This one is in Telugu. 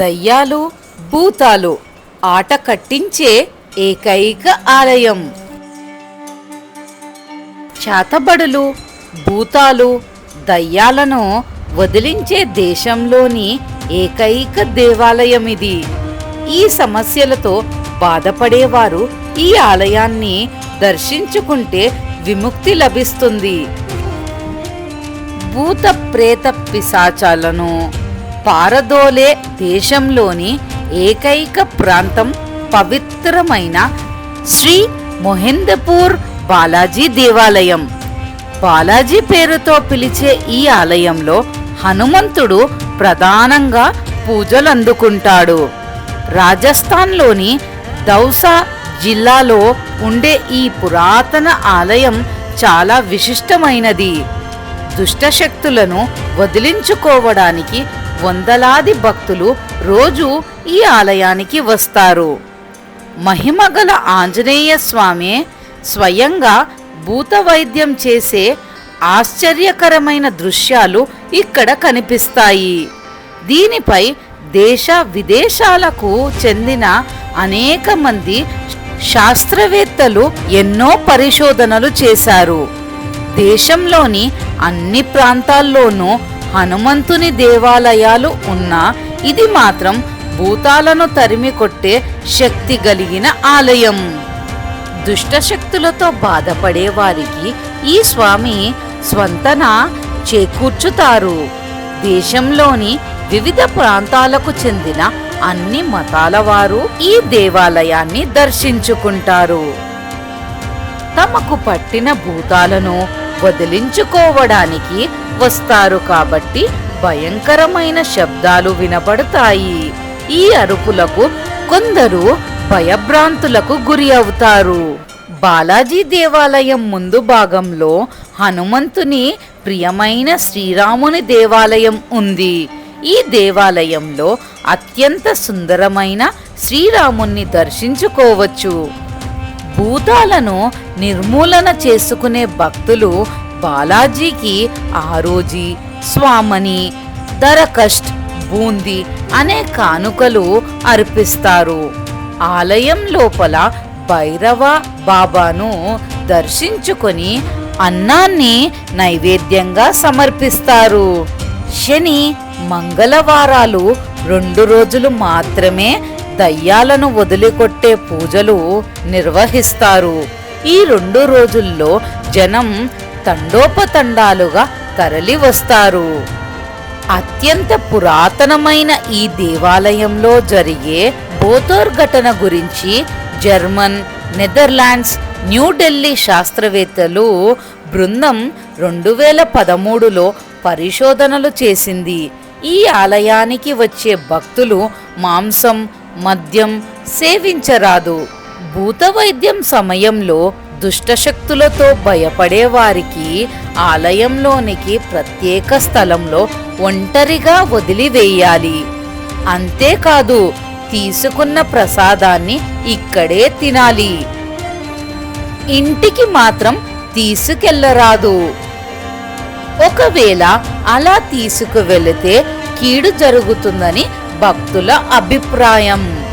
దయ్యాలు భూతాలు ఆట కట్టించే ఏకైక ఆలయం. చేతబడులు భూతాలు దయ్యాలను వదిలించే దేశంలోని ఏకైక దేవాలయం ఇది ఈ సమస్యలతో బాధపడేవారు ఈ ఆలయాన్ని దర్శించుకుంటే విముక్తి లభిస్తుంది. భూత ప్రేత పిశాచాలను పారదోలే దేశంలోని ఏకైక ప్రాంతం పవిత్రమైన శ్రీ మొహిందపూర్ బాలాజీ దేవాలయం. బాలాజీ పేరుతో పిలిచే ఈ ఆలయంలో హనుమంతుడు ప్రధానంగా పూజలు అందుకుంటాడు రాజస్థాన్లోని దౌసా జిల్లాలో ఉండే ఈ పురాతన ఆలయం చాలా విశిష్టమైనది. దుష్టశక్తులను వదిలించుకోవడానికి వందలాది భక్తులు రోజు ఈ ఆలయానికి వస్తారు. మహిమగల ఆంజనేయ స్వామి స్వయంగా భూత వైద్యం చేసే ఆశ్చర్యకరమైన దృశ్యాలు ఇక్కడ కనిపిస్తాయి. దీనిపై దేశ విదేశాలకు చెందిన అనేక మంది శాస్త్రవేత్తలు ఎన్నో పరిశోధనలు చేశారు. దేశంలోని అన్ని ప్రాంతాల్లోనూ హనుమంతుని దేవాలయాలు ఉన్నా ఇది మాత్రం భూతాలను తరిమి కొట్టే శక్తి కలిగిన ఆలయం. దుష్టశక్తులతో బాధపడే వారికి ఈ స్వామి స్వంతన చేకూర్చుతారు. దేశంలోని వివిధ ప్రాంతాలకు చెందిన అన్ని మతాల వారు ఈ దేవాలయాన్ని దర్శించుకుంటారు. తమకు పట్టిన భూతాలను వదిలించుకోవడానికి వస్తారు కాబట్టి భయంకరమైన శబ్దాలు వినబడతాయి. ఈ అరుపులకు కొందరు భయభ్రాంతులకు గురి అవుతారు. బాలాజీ దేవాలయం ముందు భాగంలో హనుమంతుని ప్రియమైన శ్రీరాముని దేవాలయం ఉంది. ఈ దేవాలయంలో అత్యంత సుందరమైన శ్రీరాముణ్ణి దర్శించుకోవచ్చు. భూతాలను నిర్మూలన చేసుకునే భక్తులు బాలాజీకి ఆరోజీ స్వామని దరకష్ట్ బూంది అనే కానుకలు అర్పిస్తారు. ఆలయం లోపల భైరవ బాబాను దర్శించుకొని అన్నాన్ని నైవేద్యంగా సమర్పిస్తారు. శని మంగళవారాలు రెండు రోజులు మాత్రమే దయ్యాలను వదిలికొట్టే పూజలు నిర్వహిస్తారు. ఈ రెండు రోజుల్లో జనం తండోపతండాలుగా తరలి వస్తారు. అత్యంత పురాతనమైన ఈ దేవాలయంలో జరిగే బోతోర్ ఘటన గురించి జర్మన్ నెదర్లాండ్స్ న్యూఢిల్లీ శాస్త్రవేత్తలు బృందం రెండు వేల పదమూడులో పరిశోధనలు చేసింది. ఈ ఆలయానికి వచ్చే భక్తులు మాంసం మద్యం సేవించరాదు. భూత వైద్యం సమయంలో దుష్టశక్తులతో భయపడే వారికి ఆలయంలోనికి ప్రత్యేక స్థలంలో ఒంటరిగా వదిలివేయాలి. అంతేకాదు తీసుకున్న ప్రసాదాన్ని ఇక్కడే తినాలి. ఇంటికి మాత్రం తీసుకెళ్ళరాదు. ఒకవేళ అలా తీసుకువెళితే కీడు జరుగుతుందని భక్తుల అభిప్రాయం.